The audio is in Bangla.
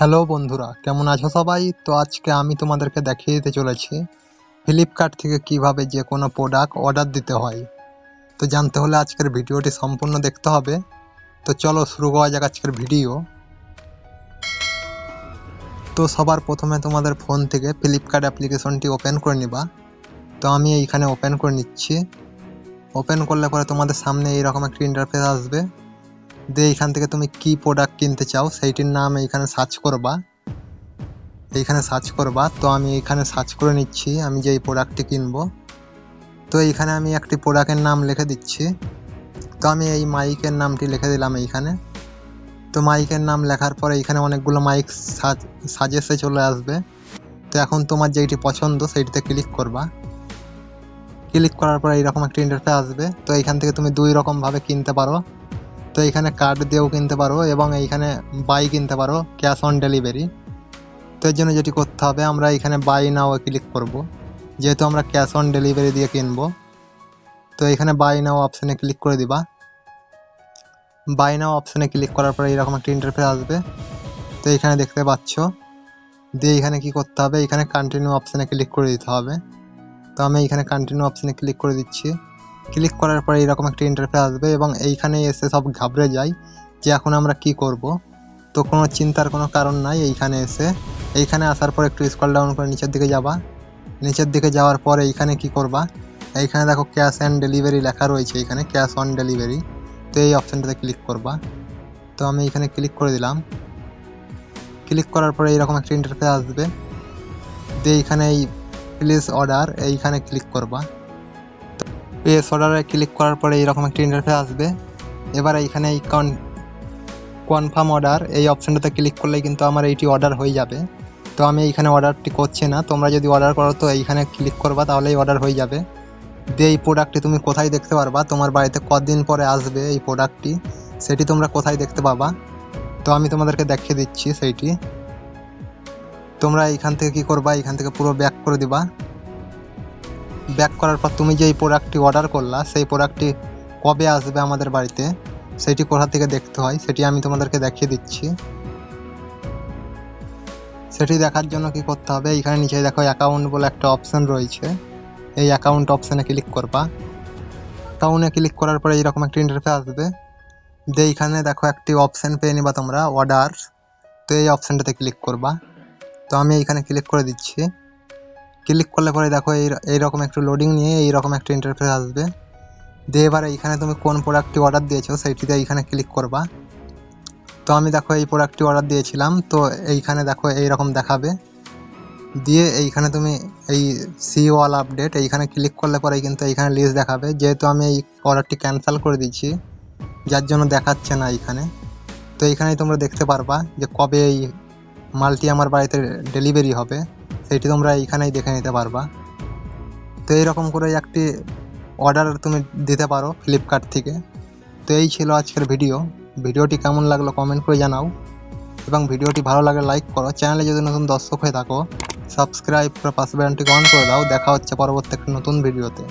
হ্যালো বন্ধুরা, কেমন আছো সবাই? তো আজকে আমি তোমাদেরকে দেখিয়ে দিতে চলেছি ফ্লিপকার্ট থেকে কীভাবে যে কোনো প্রোডাক্ট অর্ডার দিতে হয়। তো জানতে হলে আজকের ভিডিওটি সম্পূর্ণ দেখতে হবে। তো চলো শুরু করা যাক আজকের ভিডিও। তো সবার প্রথমে তোমাদের ফোন থেকে ফ্লিপকার্ট অ্যাপ্লিকেশনটি ওপেন করে নিবা। তো আমি এইখানে ওপেন করে নিচ্ছি। ওপেন করলে পরে তোমাদের সামনে এইরকম একটা ইন্টারফেস আসবে। দিয়ে এইখান থেকে তুমি কি প্রোডাক্ট কিনতে চাও, সেইটির নাম এইখানে সার্চ করবা। এইখানে সার্চ করবা। তো আমি এইখানে সার্চ করে নিচ্ছি, আমি যেই প্রোডাক্টটি কিনবো। তো এইখানে আমি একটি প্রোডাক্টের নাম লিখে দিচ্ছি। তো আমি এই মাইকের নামটি লিখে দিলাম এইখানে। তো মাইকের নাম লেখার পরে এইখানে অনেকগুলো মাইক সাজেসে চলে আসবে। তো এখন তোমার যেইটি পছন্দ, সেইটিতে ক্লিক করবা। ক্লিক করার পরে এইরকম একটা ইন্টারফেস আসবে। তো এইখান থেকে তুমি দুই রকমভাবে কিনতে পারো। তো এইখানে কার্ড দিয়েও কিনতে পারো এবং এইখানে বাই কিনতে পারো ক্যাশ অন ডেলিভারি তো এর জন্য যেটি করতে হবে, আমরা এইখানে বাই নাও ক্লিক করব। যেহেতু আমরা ক্যাশ অন ডেলিভারি দিয়ে কিনবো, তো এখানে বাই নাও অপশানে ক্লিক করে দিবা। বাই নাও অপশানে ক্লিক করার পরে এরকম একটা ইন্টারফেস আসবে। তো এইখানে দেখতে পাচ্ছ, দিয়ে এখানে কি করতে হবে, এখানে কন্টিনিউ অপশানে ক্লিক করে দিতে হবে। তো আমি এখানে কন্টিনিউ অপশানে ক্লিক করে দিচ্ছি। ক্লিক করার পরে এরকম একটা ইন্টারফেস আসবে এবং এইখানে এসে সব ঘাবড়ে যায় যে এখন আমরা কি করব। তো কোনো চিন্তার কোনো কারণ নাই, এইখানে এসে। এইখানে আসার পর একটু স্কল ডাউন করে নিচের দিকে যাবা। নিচের দিকে যাওয়ার পরে এইখানে কি করবা? এইখানে দেখো ক্যাশ অ্যান্ড ডেলিভারি লেখা রয়েছে এখানে ক্যাশ অন ডেলিভারি তো এই অপশানটাতে ক্লিক করবা। তো আমি এখানে ক্লিক করে দিলাম। ক্লিক করার পরে এইরকম একটা ইন্টারফেস আসবে। দিয়ে এইখানে এই প্লিজ অর্ডার এইখানে ক্লিক করবা। পেস অর্ডারে ক্লিক করার পরে এইরকম একটা ইন্টারফেস আসবে। এবার এইখানে এই কন কনফার্ম অর্ডার এই অপশানটাতে ক্লিক করলেই কিন্তু আমার এইটি অর্ডার হয়ে যাবে। তো আমি এইখানে অর্ডারটি করছি না। তোমরা যদি অর্ডার করো, তো এইখানে ক্লিক করবা, তাহলেই অর্ডার হয়ে যাবে। দিয়ে এই প্রোডাক্টটি তুমি কোথায় দেখতে পারবা? তোমার বাড়িতে কদিন পরে আসবে এই প্রোডাক্টটি সেটি তোমরা কোথায় দেখতে পাবা? তো আমি তোমাদেরকে দেখিয়ে দিচ্ছি সেইটি। তোমরা এইখান থেকে কি করবা? এইখান থেকে পুরো ব্যাক করে দিবা। ব্যাক করার পর তুমি যেই প্রোডাক্টটি অর্ডার করলা, সেই প্রোডাক্টটি কবে আসবে আমাদের বাড়িতে, সেটি কোথা থেকে দেখতে হয়, সেটি আমি তোমাদেরকে দেখিয়ে দিচ্ছি। সেটি দেখার জন্য কি করতে হবে, এখানে নিচে দেখো অ্যাকাউন্ট বলে একটা অপশন রয়েছে। এই অ্যাকাউন্ট অপশানে ক্লিক করবা। অ্যাকাউন্টে ক্লিক করার পরে এইরকম একটা ইন্টারফেস আসবে। দিয়ে এইখানে দেখো একটি অপশান পেয়ে নিবা তোমরা অর্ডার তো এই অপশানটাতে ক্লিক করবা। তো আমি এইখানে ক্লিক করে দিচ্ছি। ক্লিক করলে পরে দেখো এই এইরকম একটু লোডিং নিয়ে এইরকম একটা ইন্টারফেস আসবে। দিয়ে এবার এইখানে তুমি কোন প্রোডাক্টটি অর্ডার দিয়েছ সেইটিতে এইখানে ক্লিক করবা। তো আমি দেখো এই প্রোডাক্টটি অর্ডার দিয়েছিলাম, তো এইখানে দেখো এইরকম দেখাবে। দিয়ে এইখানে তুমি এই সি ওয়াল আপডেট এইখানে ক্লিক করলে পরে কিন্তু এইখানে লিস্ট দেখাবে। যেহেতু আমি এই অর্ডারটি ক্যান্সেল করে দিচ্ছি যার জন্য দেখাচ্ছে না এইখানে। তো এইখানেই তোমরা দেখতে পারবা যে কবে এই মালটি আমার বাড়িতে ডেলিভারি হবে। সেইটি তোমরা এইখানেই দেখে নিতে পারবা। তো এইরকম করে একটি অর্ডার তুমি দিতে পারো ফ্লিপকার্ট থেকে। তো এই ছিল আজকের ভিডিও ভিডিওটি কেমন লাগল কমেন্ট করে জানাও। এবং ভিডিওটি ভালো লাগে লাইক করো। চ্যানেলে যদি নতুন দর্শক হয়ে থাকো সাবস্ক্রাইব করে পাশে বেলনটি অন করে দাও। দেখা হচ্ছে পরবর্তী একটি নতুন ভিডিওতে